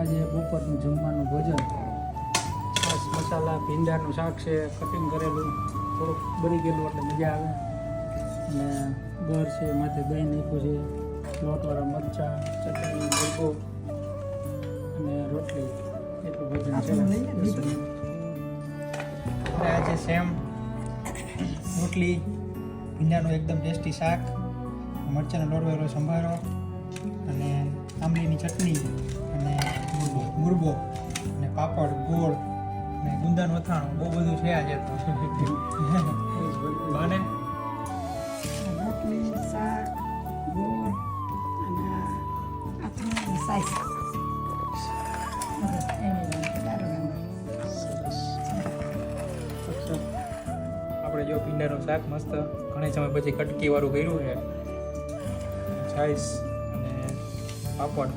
આજે બપોરનું જમવાનું ભોજન. ખાસ મસાલા ભીંડાનું શાક છે કટિંગ કરેલું. થોડુંક બની ગયેલું એટલે મજા આવે. અને ઘર છે માથે દહીં નાખ્યું છે લોટવાળા મરચાં ચટણી મુરગો અને રોટલી એટલું ભોજન છે. આજે સેમ રોટલી ભીંડાનું એકદમ ટેસ્ટી શાક મરચાંનો લોટવેલો સંભારો અને આંબલીની ચટણી. પાપડ ગોળ ને ગુંદાનું અથાણું બહુ બધું છે આજે તો. બને? રોટલી શાક ગોળ અને અથાણું સાઈસ આપણે જો ભીંડાનું શાક મસ્ત ઘણા સમય પછી કટકી વાળું કર્યું છે. છાઈસ અને પાપડ.